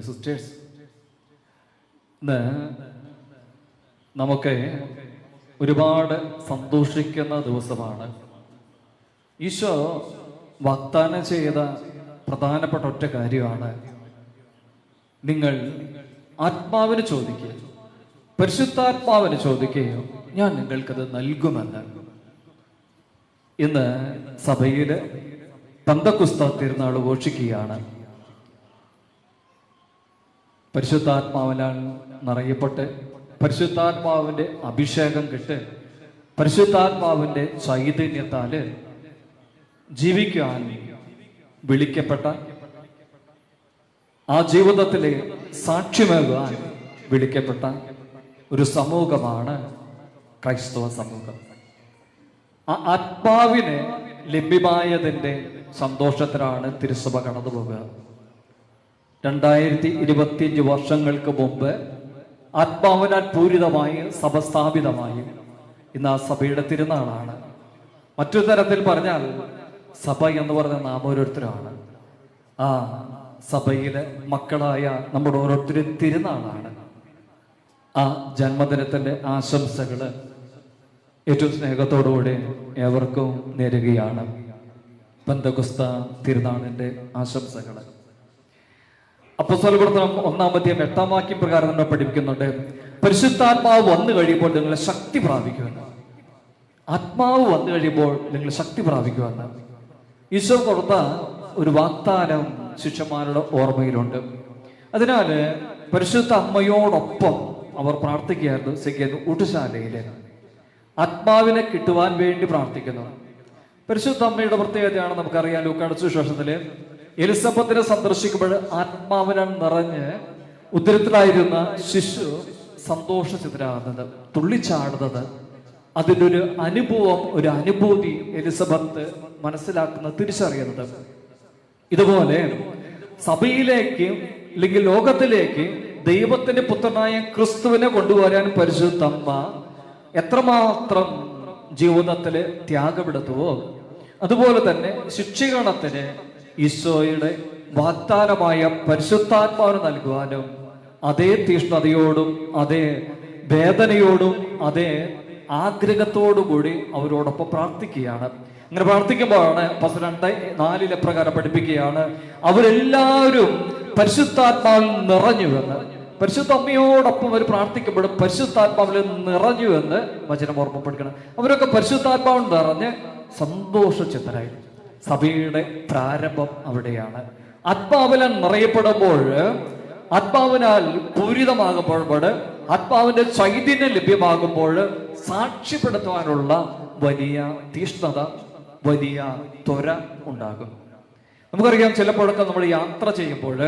Sisters നമുക്ക് ഒരുപാട് സന്തോഷിക്കുന്ന ദിവസമാണ്. ഈശോ വാഗ്ദാനം ചെയ്ത പ്രധാനപ്പെട്ട ഒറ്റ കാര്യമാണ്. നിങ്ങൾ ആത്മാവിന് ചോദിക്കുക. പരിശുദ്ധാത്മാവിന് ചോദിക്കുകയോ ഞാൻ നിങ്ങൾക്കത് നൽകുമെന്ന്. ഇന്ന് സഭയിൽ പന്തക്കുസ്ത തിരുനാൾ ഘോഷിക്കുകയാണ്. പരിശുദ്ധാത്മാവിനാൽ നിറയപ്പെട്ട് പരിശുദ്ധാത്മാവിന്റെ അഭിഷേകം കിട്ട് പരിശുദ്ധാത്മാവിന്റെ ചൈതന്യത്താൽ ജീവിക്കാൻ വിളിക്കപ്പെട്ട ആ ജീവിതത്തിലെ സാക്ഷ്യമേകാൻ വിളിക്കപ്പെട്ട ഒരു സമൂഹമാണ് ക്രൈസ്തവ സമൂഹം. ആ ആത്മാവിനെ ലഭ്യമായതിന്റെ സന്തോഷത്തിലാണ് തിരുസഭ കടന്നു പോകുക രണ്ടായിരത്തി ഇരുപത്തിയഞ്ച് വർഷങ്ങൾക്ക് മുമ്പ് ആത്മാവിനാൽ പൂരിതമായി സഭ സ്ഥാപിതമായി ഇന്ന് ആ സഭയുടെ തിരുനാളാണ്. മറ്റൊരു തരത്തിൽ പറഞ്ഞാൽ സഭ എന്ന് പറഞ്ഞ നാം ഓരോരുത്തരാണ്. ആ സഭയിലെ മക്കളായ നമ്മുടെ ഓരോരുത്തരും തിരുനാളാണ്. ആ ജന്മദിനത്തിന്റെ ആശംസകൾ ഏറ്റവും സ്നേഹത്തോടുകൂടി ഏവർക്കും നേരുകയാണ്. പന്തകുസ്ത തിരുനാളിന്റെ ആശംസകൾ അപ്പസ്വലപ്രവർത്തനം ഒന്നാം അധ്യായം എട്ടാം വാക്യം പ്രകാരം നമ്മൾ പഠിപ്പിക്കുന്നുണ്ട്. പരിശുദ്ധാത്മാവ് വന്നു കഴിയുമ്പോൾ നിങ്ങൾ ശക്തി പ്രാപിക്കുമെന്ന്. ആത്മാവ് വന്നു കഴിയുമ്പോൾ നിങ്ങൾ ശക്തി പ്രാപിക്കുമെന്ന്. ഈശോ കൊടുത്ത ഒരു വാഗ്ദാനം ശിഷ്യന്മാരുടെ ഓർമ്മയിലുണ്ട്. അതിനാല് പരിശുദ്ധ അമ്മയോടൊപ്പം അവർ പ്രാർത്ഥിക്കുകയായിരുന്നു സെയ്യുന്നു ഊട്ടുശാലയിൽ ആത്മാവിനെ കിട്ടുവാൻ വേണ്ടി പ്രാർത്ഥിക്കുന്നു. പരിശുദ്ധ അമ്മയുടെ പ്രത്യേകതയാണ് നമുക്കറിയാം ലൂക്കാട് സുശേഷത്തിൽ എലിസബത്തിനെ സന്ദർശിക്കുമ്പോൾ ആത്മാവിനാൽ നിറഞ്ഞ് ഉദരത്തിലായിരുന്ന ശിശു സന്തോഷചിതരാകുന്നത് തുള്ളിച്ചാടുന്നത്. അതിന്റെ ഒരു അനുഭവം ഒരു അനുഭൂതി എലിസബത്ത് മനസ്സിലാക്കുന്ന തിരിച്ചറിയുന്നത്. ഇതുപോലെ സഭയിലേക്ക് അല്ലെങ്കിൽ ലോകത്തിലേക്ക് ദൈവത്തിന്റെ പുത്രനായ ക്രിസ്തുവിനെ കൊണ്ടുവരാൻ പരിശുദ്ധമ്മ എത്രമാത്രം ജീവിതത്തിൽ ത്യാഗമെടുത്തുവോ അതുപോലെ തന്നെ ശിക്ഷീകരണത്തിന് ഈശോയുടെ വാഗ്ദാനമായ പരിശുദ്ധാത്മാവിന് നൽകുവാനും അതേ തീഷ്ണതയോടും അതേ വേദനയോടും അതേ ആഗ്രഹത്തോടു കൂടി അവരോടൊപ്പം പ്രാർത്ഥിക്കുകയാണ്. അങ്ങനെ പ്രാർത്ഥിക്കുമ്പോഴാണ് പത്ത് രണ്ട് നാലിലെ പ്രകാരം പഠിപ്പിക്കുകയാണ് അവരെല്ലാവരും പരിശുദ്ധാത്മാവിൽ നിറഞ്ഞുവെന്ന്. പരിശുദ്ധ അമ്മയോടൊപ്പം അവർ പ്രാർത്ഥിക്കുമ്പോഴും പരിശുദ്ധാത്മാവിൽ നിറഞ്ഞുവെന്ന് വചനം ഓർമ്മപ്പെടുക്കണം അവരൊക്കെ പരിശുദ്ധാത്മാവിൽ നിറഞ്ഞ് സന്തോഷചിത്തരായി സഭയുടെ പ്രാരംഭം അവിടെയാണ്. ആത്മാവലൻ നിറയപ്പെടുമ്പോൾ ആത്മാവിനാൽ പൂരിതമാകുമ്പോൾ ആത്മാവിന്റെ ചൈതന്യം ലഭ്യമാകുമ്പോൾ സാക്ഷ്യപ്പെടുത്തുവാനുള്ള വലിയ തീഷ്ണത വലിയ ത്വര ഉണ്ടാകും. നമുക്കറിയാം ചിലപ്പോഴൊക്കെ നമ്മൾ യാത്ര ചെയ്യുമ്പോൾ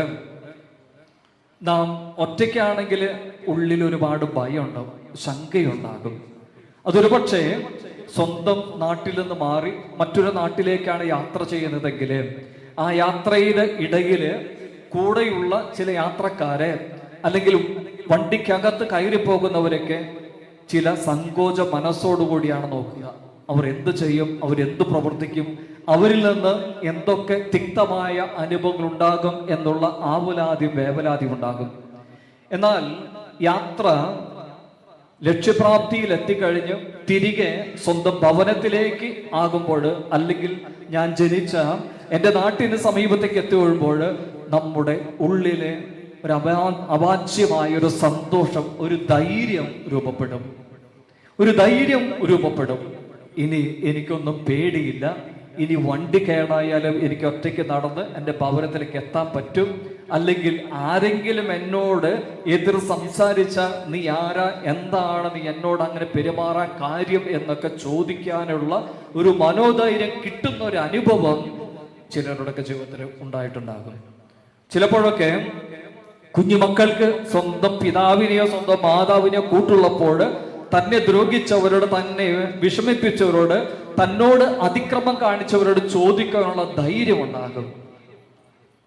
നാം ഒറ്റയ്ക്കാണെങ്കിൽ ഉള്ളിൽ ഒരുപാട് ഭയമുണ്ടാവും ശങ്കയുണ്ടാകും. അതൊരു പക്ഷേ സ്വന്തം നാട്ടിൽ നിന്ന് മാറി മറ്റൊരു നാട്ടിലേക്കാണ് യാത്ര ചെയ്യുന്നതെങ്കിൽ ആ യാത്രയുടെ ഇടയിൽ കൂടെയുള്ള ചില യാത്രക്കാരെ അല്ലെങ്കിൽ വണ്ടിക്കകത്ത് കയറി പോകുന്നവരൊക്കെ ചില സങ്കോച മനസ്സോടുകൂടിയാണ് നോക്കുക. അവർ എന്ത് ചെയ്യും? അവരെന്ത് പ്രവർത്തിക്കും? അവരിൽ നിന്ന് എന്തൊക്കെ തിക്തമായ അനുഭവങ്ങൾ ഉണ്ടാകും എന്നുള്ള ആവുലാതി വേവലാതി ഉണ്ടാകും. എന്നാൽ യാത്ര ലക്ഷ്യപ്രാപ്തിയിൽ എത്തിക്കഴിഞ്ഞ് തിരികെ സ്വന്തം ഭവനത്തിലേക്ക് ആകുമ്പോൾ അല്ലെങ്കിൽ ഞാൻ ജനിച്ച എന്റെ നാട്ടിന് സമീപത്തേക്ക് എത്തിക്കൊഴുമ്പോൾ നമ്മുടെ ഉള്ളിലെ ഒരു അപാ അവാച്യമായ ഒരു സന്തോഷം ഒരു ധൈര്യം രൂപപ്പെടും. ഒരു ധൈര്യം രൂപപ്പെടും. ഇനി എനിക്കൊന്നും പേടിയില്ല. ഇനി വണ്ടി കേടായാലും എനിക്ക് ഒറ്റയ്ക്ക് നടന്ന് എന്റെ ഭവനത്തിലേക്ക് എത്താൻ പറ്റും. അല്ലെങ്കിൽ ആരെങ്കിലും എന്നോട് എതിർ സംസാരിച്ച നീ ആരാ എന്താണ് നീ എന്നോട് അങ്ങനെ പെരുമാറാൻ കാര്യം എന്നൊക്കെ ചോദിക്കാനുള്ള ഒരു മനോധൈര്യം കിട്ടുന്ന ഒരു അനുഭവം ചിലരുടെയൊക്കെ ജീവിതത്തിൽ ഉണ്ടായിട്ടുണ്ടാകും. ചിലപ്പോഴൊക്കെ കുഞ്ഞുമക്കൾക്ക് സ്വന്തം പിതാവിനെയോ സ്വന്തം മാതാവിനെയോ കൂട്ടുള്ളപ്പോൾ തന്നെ ദ്രോഹിച്ചവരോട് തന്നെ വിഷമിപ്പിച്ചവരോട് തന്നോട് അതിക്രമം കാണിച്ചവരോട് ചോദിക്കാനുള്ള ധൈര്യം ഉണ്ടാകും.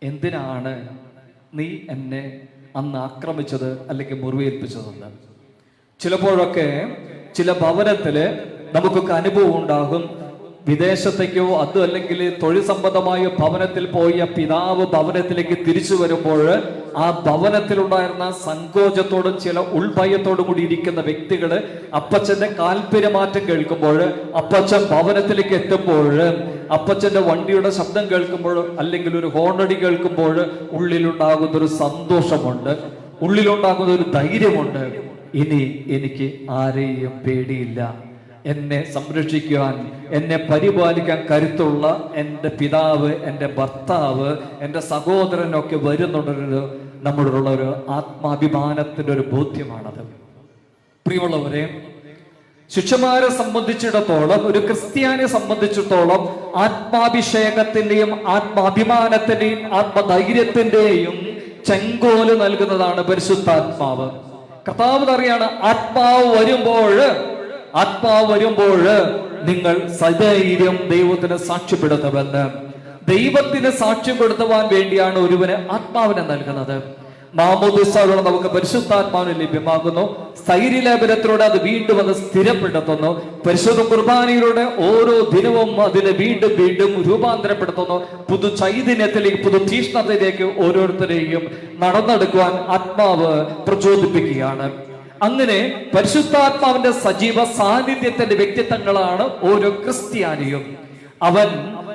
എന്തിനാണ് നീ എന്നെ അന്ന് ആക്രമിച്ചത് അല്ലെങ്കിൽ മുറിവേൽപ്പിച്ചതെന്ന്. ചിലപ്പോഴൊക്കെ ചില ഭവനത്തിൽ നമുക്കൊക്കെ അനുഭവം ഉണ്ടാകും. വിദേശത്തേക്കോ അത് അല്ലെങ്കിൽ തൊഴിൽ സംബന്ധമായ ഭവനത്തിൽ പോയ പിതാവ് ഭവനത്തിലേക്ക് തിരിച്ചു വരുമ്പോൾ ആ ഭവനത്തിലുണ്ടായിരുന്ന സങ്കോചത്തോടും ചില ഉൾഭയത്തോടും കൂടി ഇരിക്കുന്ന വ്യക്തികൾ അപ്പച്ചന്റെ കാൽപര്യമാറ്റം കേൾക്കുമ്പോൾ അപ്പച്ചൻ ഭവനത്തിലേക്ക് എത്തുമ്പോൾ അപ്പച്ചന്റെ വണ്ടിയുടെ ശബ്ദം കേൾക്കുമ്പോൾ അല്ലെങ്കിൽ ഒരു ഹോണടി കേൾക്കുമ്പോൾ ഉള്ളിലുണ്ടാകുന്ന ഒരു സന്തോഷമുണ്ട്. ഉള്ളിലുണ്ടാകുന്ന ഒരു ധൈര്യമുണ്ട്. ഇനി എനിക്ക് ആരെയും പേടിയില്ല. എന്നെ സംരക്ഷിക്കുവാൻ എന്നെ പരിപാലിക്കാൻ കരുത്തുള്ള എന്റെ പിതാവ് എന്റെ ഭർത്താവ് എന്റെ സഹോദരനൊക്കെ വരുന്നുണ്ടൊരു നമ്മളുള്ള ഒരു ആത്മാഭിമാനത്തിന്റെ ഒരു ബോധ്യമാണത്. പ്രിയമുള്ളവരെ ശിഷ്യന്മാരെ സംബന്ധിച്ചിടത്തോളം ഒരു ക്രിസ്ത്യാനിയെ സംബന്ധിച്ചിടത്തോളം ആത്മാഭിഷേകത്തിന്റെയും ആത്മാഭിമാനത്തിന്റെയും ആത്മധൈര്യത്തിന്റെയും ചെങ്കോൽ നൽകുന്നതാണ് പരിശുദ്ധാത്മാവ്. കർത്താവ് അറിയാണ് ആത്മാവ് വരുമ്പോൾ ആത്മാവ് വരുമ്പോൾ നിങ്ങൾ സധൈര്യം ദൈവത്തിന് സാക്ഷ്യപ്പെടുത്തുമെന്ന് ദൈവത്തിന് സാക്ഷ്യം കൊടുത്തുവാൻ വേണ്ടിയാണ് ഒരുവന് ആത്മാവിനെ നൽകുന്നത്. മാമോദിസയിലൂടെ നമുക്ക് പരിശുദ്ധാത്മാവിന് ലഭ്യമാകുന്നു. സ്ഥൈര്യലേപനത്തിലൂടെ അത് വീണ്ടും അത് സ്ഥിരപ്പെടുത്തുന്നു. പരിശുദ്ധ കുർബാനയിലൂടെ ഓരോ ദിനവും അതിനെ വീണ്ടും വീണ്ടും രൂപാന്തരപ്പെടുത്തുന്നു. പുതു ചൈതന്യത്തിലേക്ക് പുതു തീഷ്ണത്തിലേക്ക് ഓരോരുത്തരെയും നടന്നെടുക്കുവാൻ ആത്മാവ് പ്രചോദിപ്പിക്കുകയാണ്. അങ്ങനെ പരിശുദ്ധാത്മാവിന്റെ സജീവ സാന്നിധ്യത്തിന്റെ വ്യക്തിത്വങ്ങളാണ് ഓരോ ക്രിസ്ത്യാനിയും. അവൻ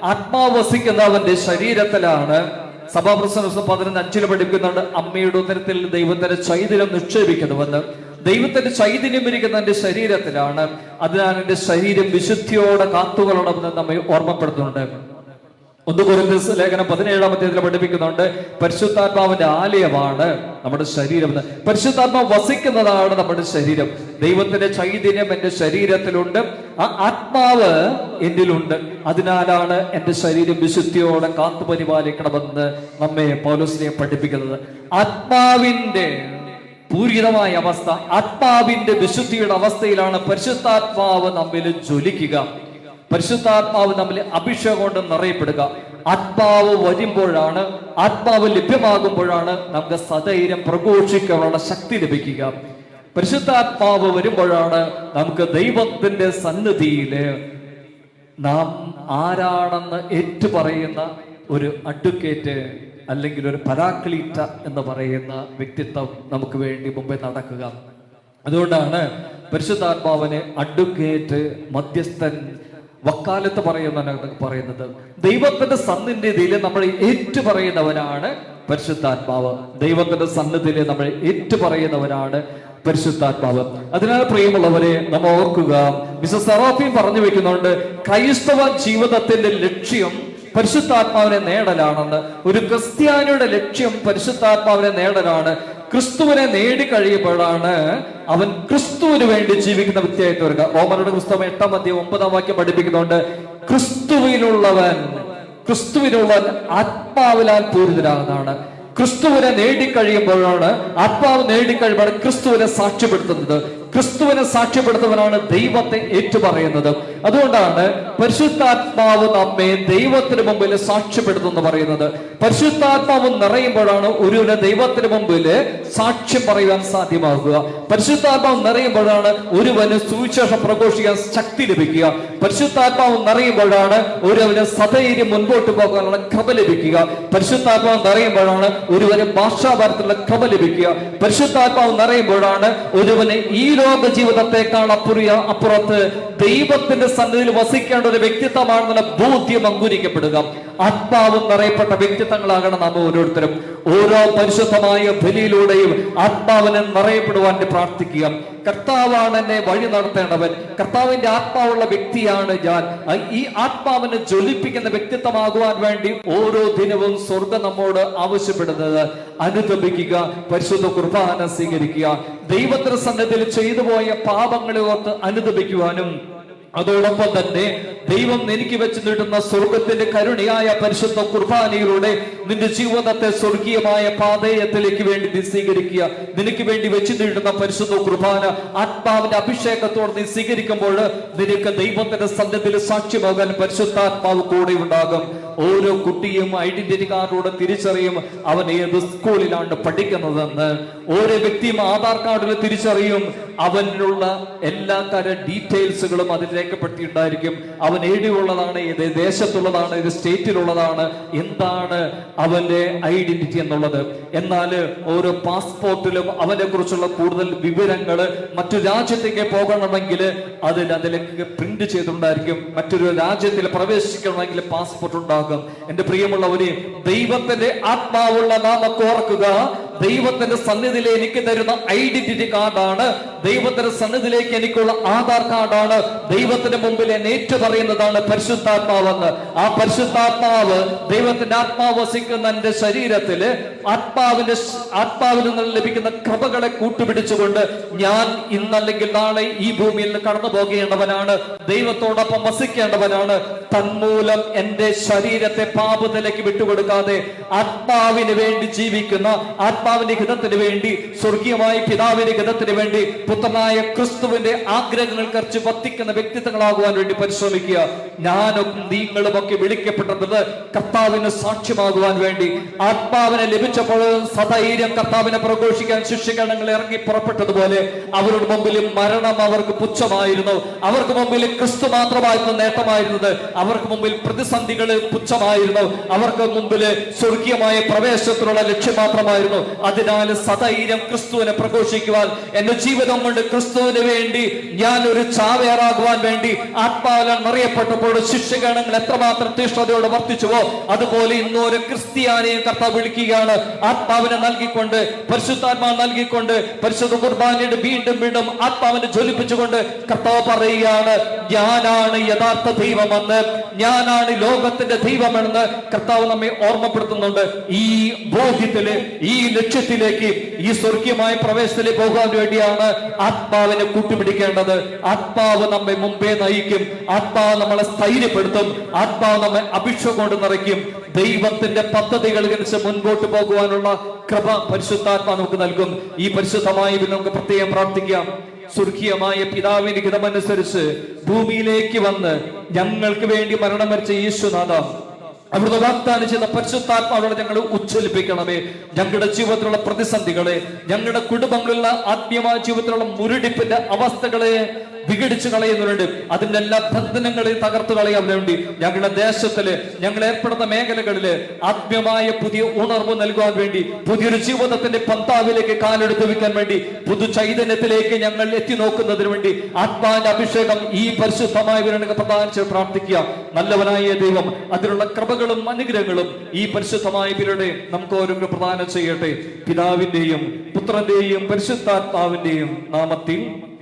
ആത്മാവ് വസിക്കുന്ന അവന്റെ ശരീരത്തിലാണ്. സഭാപ്രസംഗം പതിനൊന്ന് അഞ്ചിൽ പഠിക്കുന്നുണ്ട് അമ്മയുടെ ഉത്തരത്തിൽ ദൈവത്തിന്റെ ചൈതന്യം നിക്ഷേപിക്കുന്നുവെന്ന് ദൈവത്തിന്റെ ചൈതന്യം ഇരിക്കുന്ന എന്റെ ശരീരത്തിലാണ്. അതിനാൽ എന്റെ ശരീരം വിശുദ്ധിയോടെ കാത്തുകളോടൊപ്പം നമ്മെ ഓർമ്മപ്പെടുത്തുന്നുണ്ട്. ഒന്ന് കുറിന്തസ് ലേഖനം പതിനേഴാം അധ്യായത്തിൽ പഠിപ്പിക്കുന്നുണ്ട്. പരിശുദ്ധാത്മാവിന്റെ ആലയമാണ് നമ്മുടെ ശരീരം. പരിശുദ്ധാത്മാവ് വസിക്കുന്നതാണ് നമ്മുടെ ശരീരം. ദൈവത്തിന്റെ ചൈതന്യം എന്റെ ശരീരത്തിലുണ്ട്. ആ ആത്മാവ് എന്നിലുണ്ട്. അതിനാലാണ് എന്റെ ശരീരം വിശുദ്ധിയോടെ കാത്തു പരിപാലിക്കണമെന്ന് നമ്മെ പൗലോസിനെ പഠിപ്പിക്കുന്നത്. ആത്മാവിന്റെ പൂരിതമായ അവസ്ഥ ആത്മാവിന്റെ വിശുദ്ധിയുടെ അവസ്ഥയിലാണ് പരിശുദ്ധാത്മാവ് നമ്മിൽ ജ്വലിക്കുക. പരിശുദ്ധാത്മാവ് നമ്മൾ അഭിഷേകം കൊണ്ട് നിറയപ്പെടുക ആത്മാവ് വരുമ്പോഴാണ് ആത്മാവ് ലഭ്യമാകുമ്പോഴാണ് നമുക്ക് സധൈര്യം പ്രഘോഷിക്കാനുള്ള ശക്തി ലഭിക്കുക. പരിശുദ്ധാത്മാവ് വരുമ്പോഴാണ് നമുക്ക് ദൈവത്തിന്റെ സന്നിധിയിൽ നാം ആരാണെന്ന് ഏറ്റു പറയുന്ന ഒരു അഡ്വക്കേറ്റ് അല്ലെങ്കിൽ ഒരു പരാക്ലീറ്റ എന്ന് പറയുന്ന വ്യക്തിത്വം നമുക്ക് വേണ്ടി മുമ്പേ നടക്കുക. അതുകൊണ്ടാണ് പരിശുദ്ധാത്മാവിനെ അഡ്വക്കേറ്റ് മധ്യസ്ഥൻ വക്കാലത്ത് പറയുന്ന പറയുന്നത്. ദൈവത്തിന്റെ സന്നിധിയിൽ നമ്മൾ ഏറ്റു പറയുന്നവനാണ് പരിശുദ്ധാത്മാവ്. ദൈവത്തിന്റെ സന്നിധിയിൽ നമ്മൾ ഏറ്റു പറയുന്നവനാണ് പരിശുദ്ധാത്മാവ്. അതിനാൽ പ്രിയമുള്ളവരെ നമ്മൾ ഓർക്കുക മിസസ് സറാഫിയും പറഞ്ഞു വെക്കുന്നുണ്ട് ക്രൈസ്തവ ജീവിതത്തിന്റെ ലക്ഷ്യം പരിശുദ്ധാത്മാവിനെ നേടലാണെന്ന്. ഒരു ക്രിസ്ത്യാനിയുടെ ലക്ഷ്യം പരിശുദ്ധാത്മാവിനെ നേടലാണ്. ക്രിസ്തുവിനെ നേടിക്കഴിയുമ്പോഴാണ് അവൻ ക്രിസ്തുവിന് വേണ്ടി ജീവിക്കുന്ന വ്യക്തിയായിട്ട് വരിക. റോമനോട് പുസ്തകം എട്ടാം മധ്യം ഒമ്പതാം വാക്യം പഠിപ്പിക്കുന്നുണ്ട്. ക്രിസ്തുവിനുള്ളവൻ ക്രിസ്തുവിനുള്ളവൻ ആത്മാവിലാൽ പൂരിതരാകുന്നതാണ്. ക്രിസ്തുവിനെ നേടിക്കഴിയുമ്പോഴാണ് ആത്മാവ് നേടിക്കഴിയുമ്പോൾ ക്രിസ്തുവിനെ സാക്ഷ്യപ്പെടുത്തുന്നത്. ക്രിസ്തുവിനെ സാക്ഷ്യപ്പെടുത്തുന്നവനാണ് ദൈവത്തെ ഏറ്റുപറയുന്നത്. അതുകൊണ്ടാണ് പരിശുദ്ധാത്മാവ് നമ്മെ ദൈവത്തിന് മുമ്പിൽ സാക്ഷ്യപ്പെടുത്തുന്നു പറയുന്നത്. പരിശുദ്ധാത്മാവ് നിറയുമ്പോഴാണ് ഒരുവിന് ദൈവത്തിന് മുമ്പിൽ സാക്ഷ്യം പറയുവാൻ സാധ്യമാകുക പരിശുദ്ധാത്മാവ് നിറയുമ്പോഴാണ് ഒരുവന് സുവിശേഷം പ്രഘോഷിക്കാൻ ശക്തി ലഭിക്കുക. പരിശുദ്ധാത്മാവ് നിറയുമ്പോഴാണ് ഒരുവന് സധൈര്യം മുൻപോട്ട് പോകാനുള്ള കൃപ ലഭിക്കുക. പരിശുദ്ധാത്മാവ് നിറയുമ്പോഴാണ് ഒരുവന് ഭാഷാപരത്തിലുള്ള കൃപ ലഭിക്കുക. പരിശുദ്ധാത്മാവ് നിറയുമ്പോഴാണ് ഒരുവന് ഈ ലോക ജീവിതത്തെക്കാൾ അപ്പുറിയ അപ്പുറത്ത് ദൈവത്തിന്റെ സന്നിധിയിൽ വസിക്കേണ്ട ഒരു വ്യക്തിത്വമാണെന്നുള്ള ബോധ്യം അങ്കുരിക്കപ്പെടുക ആത്മാവ് നിറയപ്പെട്ട വ്യക്തിത്വങ്ങളാകണം നാം ഓരോരുത്തരും. ഓരോ പരിശുദ്ധമായ ബലിയിലൂടെയും ആത്മാവിനെ നിറയപ്പെടുവാൻ പ്രാർത്ഥിക്കുക. കർത്താവാണ് എന്നെ വഴി നടത്തേണ്ടവൻ. കർത്താവിന്റെ ആത്മാവുള്ള വ്യക്തിയാണ് ഞാൻ. ഈ ആത്മാവിനെ ജ്വലിപ്പിക്കുന്ന വ്യക്തിത്വമാകുവാൻ വേണ്ടി ഓരോ ദിനവും സ്വർഗം നമ്മോട് ആവശ്യപ്പെടുന്നത്. അനുദപിക്കുക പരിശുദ്ധ കുർബാന സ്വീകരിക്കുക. ദൈവത്തിന്റെ സന്നദ്ധയിൽ ചെയ്തു പോയ പാപങ്ങളെ ഓർത്ത് അനുദപിക്കുവാനും അതോടൊപ്പം തന്നെ ദൈവം എനിക്ക് വെച്ച് നീട്ടുന്ന സ്വർഗത്തിന്റെ കരുണയായ പരിശുദ്ധ കുർബാനയിലൂടെ നിന്റെ ജീവിതത്തെ സ്വർഗീയമായ പാതയത്തിലേക്ക് വേണ്ടി നീ സ്വീകരിക്കുക. നിനക്ക് വേണ്ടി വെച്ച് നീട്ടുന്ന പരിശുദ്ധ കുർബാന ആത്മാവിന്റെ അഭിഷേകത്തോടെ നീ സ്വീകരിക്കുമ്പോൾ നിനക്ക് ദൈവത്തിന്റെ സന്ധ്യത്തിൽ സാക്ഷ്യമാകാൻ പരിശുദ്ധാത്മാവ് കൂടെ ഉണ്ടാകും ഓരോ കുട്ടിയും ഐഡന്റിറ്റി കാർഡിലൂടെ തിരിച്ചറിയും അവൻ ഏത് സ്കൂളിലാണ് പഠിക്കുന്നതെന്ന്. ഓരോ വ്യക്തിയും ആധാർ കാർഡിൽ തിരിച്ചറിയും. അവനിലുള്ള എല്ലാ തര ഡീറ്റെയിൽസുകളും അതിൽ രേഖപ്പെടുത്തിയിട്ടുണ്ടായിരിക്കും. അവൻ ഏടിയുള്ളതാണ് ഏത് ദേശത്തുള്ളതാണ് ഏത് സ്റ്റേറ്റിലുള്ളതാണ് എന്താണ് അവന്റെ ഐഡന്റിറ്റി എന്നുള്ളത്. എന്നാൽ ഓരോ പാസ്പോർട്ടിലും അവനെ കുറിച്ചുള്ള കൂടുതൽ വിവരങ്ങൾ മറ്റു രാജ്യത്തേക്ക് പോകണമെങ്കിൽ അതിൽ അതിലേക്ക് പ്രിന്റ് ചെയ്തിട്ടുണ്ടായിരിക്കും മറ്റൊരു രാജ്യത്തിൽ പ്രവേശിക്കണമെങ്കിൽ പാസ്പോർട്ട് ഉണ്ടാകും. എന്റെ പ്രിയമുള്ളവരെ ദൈവത്തിന്റെ ആത്മാവുള്ള നാമൊക്കെ ഓർക്കുക. ദൈവത്തിന്റെ സന്നിധിയിലെ എനിക്ക് തരുന്ന ഐഡന്റിറ്റി കാർഡാണ്. ദൈവത്തിന്റെ സന്നിധിയിലേക്ക് എനിക്കുള്ള ആധാർ കാർഡാണ്. ദൈവത്തിന്റെ മുമ്പിൽ എന്നെ ഏറ്റു പറയുന്നതാണ് പരിശുദ്ധാത്മാവെന്ന്. ആ പരിശുദ്ധാത്മാവ് ദൈവത്തിന്റെ ആത്മാവ് വസിക്കുന്ന എന്റെ ശരീരത്തിൽ ആത്മാവിന്റെ ആത്മാവിൽ നിന്ന് ലഭിക്കുന്ന കൃപകളെ കൂട്ടുപിടിച്ചുകൊണ്ട് ഞാൻ ഇന്നല്ലെങ്കിൽ നാളെ ഈ ഭൂമിയിൽ കടന്നു പോകേണ്ടവനാണ്. ദൈവത്തോടൊപ്പം വസിക്കേണ്ടവനാണ്. തന്മൂലം എന്റെ ശരീരത്തെ പാപത്തിലേക്ക് വിട്ടുകൊടുക്കാതെ ആത്മാവിന് വേണ്ടി ജീവിക്കുന്ന ആത്മാവിന്റെ ഹിതത്തിന് വേണ്ടി സ്വർഗീയമായ പിതാവിന്റെ ഹിതത്തിന് വേണ്ടി പുത്രനായ ക്രിസ്തുവിന്റെ ആഗ്രഹങ്ങൾ കറിച്ച് വത്തിക്കുന്ന വ്യക്തിത്വങ്ങളാകുവാൻ വേണ്ടി പരിശ്രമിക്കുക. ഞാനും നീങ്ങളും ഒക്കെ വിളിക്കപ്പെട്ടത് കർത്താവിന് സാക്ഷ്യമാകുവാൻ വേണ്ടി. ആത്മാവിനെ ലഭിച്ചപ്പോൾ സധൈര്യം കർത്താവിനെ പ്രഘോഷിക്കാൻ ശിഷ്യഗണങ്ങൾ ഇറങ്ങി പുറപ്പെട്ടതുപോലെ അവരുടെ മുമ്പിൽ മരണം അവർക്ക് പുച്ഛമായിരുന്നു. അവർക്ക് മുമ്പിൽ ക്രിസ്തു മാത്രമായിരുന്നു നേട്ടമായിരുന്നത്. അവർക്ക് മുമ്പിൽ പ്രതിസന്ധികൾ പുച്ഛമായിരുന്നു. അവർക്ക് മുമ്പിൽ സ്വർഗീയമായ പ്രവേശനത്തിനുള്ള ലക്ഷ്യം മാത്രമായിരുന്നു. അതിനാൽ സധൈര്യം ക്രിസ്തുവിനെ പ്രഘോഷിക്കുവാൻ എന്റെ ജീവിതം കൊണ്ട് ക്രിസ്തുവിന് വേണ്ടി ഞാൻ ഒരു ചാവേറാകുവാൻ വേണ്ടി ആത്മാവിലാൽ നിറയപ്പെട്ടപ്പോൾ ശിഷ്യഗണങ്ങൾ എത്രമാത്രം തീഷ്ണതയോടെ വർത്തിച്ചുവോ അതുപോലെ ഇന്നും ഒരു ക്രിസ്ത്യാനിയെ കർത്താവ് വിളിക്കുകയാണ്. ആത്മാവിനെ നൽകിക്കൊണ്ട് പരിശുദ്ധാത്മാ നൽകിക്കൊണ്ട് പരിശുദ്ധ കുർബാനയുടെ വീണ്ടും വീണ്ടും ആത്മാവിനെ ജ്വലിപ്പിച്ചുകൊണ്ട് കർത്താവ് പറയുകയാണ് ഞാനാണ് യഥാർത്ഥ ദൈവമെന്ന് ഞാനാണ് ലോകത്തിന്റെ ദൈവമെന്ന് കർത്താവ് നമ്മെ ഓർമ്മപ്പെടുത്തുന്നുണ്ട്. ഈ ബോധ്യത്തിൽ ഈ ലക്ഷ്യത്തിലേക്ക് ഈ സ്വർഗീയമായ പ്രവേശനത്തിലേക്ക് പോകാൻ വേണ്ടിയാണ് ആത്മാവിനെ കൂട്ടുപിടിക്കേണ്ടത്. ആത്മാവ് നമ്മെ മുമ്പേ നയിക്കും. ആത്മാവ് നമ്മളെ സ്ഥൈര്യപ്പെടുത്തും. ആത്മാവ് നമ്മെ അഭിക്ഷ കൊണ്ട് നിറയ്ക്കും. ദൈവത്തിന്റെ പദ്ധതികൾ അനുസരിച്ച് മുൻപോട്ട് പോകുവാനുള്ള കൃപ പരിശുദ്ധാത്മാ നമുക്ക് നൽകും. ഈ പരിശുദ്ധമായ നമുക്ക് പ്രത്യേകം പ്രാർത്ഥിക്കാം. സ്വർഗീയമായ പിതാവിന്റെ ഹിതമനുസരിച്ച് ഭൂമിയിലേക്ക് വന്ന് ഞങ്ങൾക്ക് വേണ്ടി മരണം വരിച്ച യേശുനാഥ അവിടുന്ന് വാഗ്ദാനം ചെയ്ത പരിശുദ്ധാത്മാവോട് ഞങ്ങൾ ഉച്ചലിപ്പിക്കണമേ ഞങ്ങളുടെ ജീവിതത്തിലുള്ള പ്രതിസന്ധികളെ ഞങ്ങളുടെ കുടുംബങ്ങളിലുള്ള ആത്മീയമായ ജീവിതത്തിലുള്ള മുരടിപ്പിന്റെ അവസ്ഥകളെ വിഘടിച്ചു കളയുന്നുണ്ട് അതിന്റെ എല്ലാ ബന്ധനങ്ങളെയും തകർത്തു കളയാൻ വേണ്ടി ഞങ്ങളുടെ ദേശത്തിൽ ഞങ്ങൾ ഏർപ്പെടുന്ന മേഖലകളിൽ ആത്മീയമായ പുതിയ ഉണർവ് നൽകുവാൻ വേണ്ടി പുതിയൊരു ജീവിതത്തിന്റെ പന്താവിലേക്ക് കാലെടുത്ത് വെക്കാൻ വേണ്ടി പുതു ചൈതന്യത്തിലേക്ക് ഞങ്ങൾ എത്തി നോക്കുന്നതിന് വേണ്ടി ആത്മാവിന്റെ അഭിഷേകം ഈ പരിശുദ്ധമായ വിവരണങ്ങൾ പ്രധാനിച്ച് പ്രാർത്ഥിക്കുക. നല്ലവനായ ദൈവം അതിനുള്ള കൃപകളും അനുഗ്രഹങ്ങളും ഈ പരിശുദ്ധമായ വിവരുടെ നമുക്ക് ഓരോ പ്രദാനം ചെയ്യട്ടെ. പിതാവിന്റെയും പുത്രന്റെയും പരിശുദ്ധാത്മാവിന്റെയും നാമത്തിൽ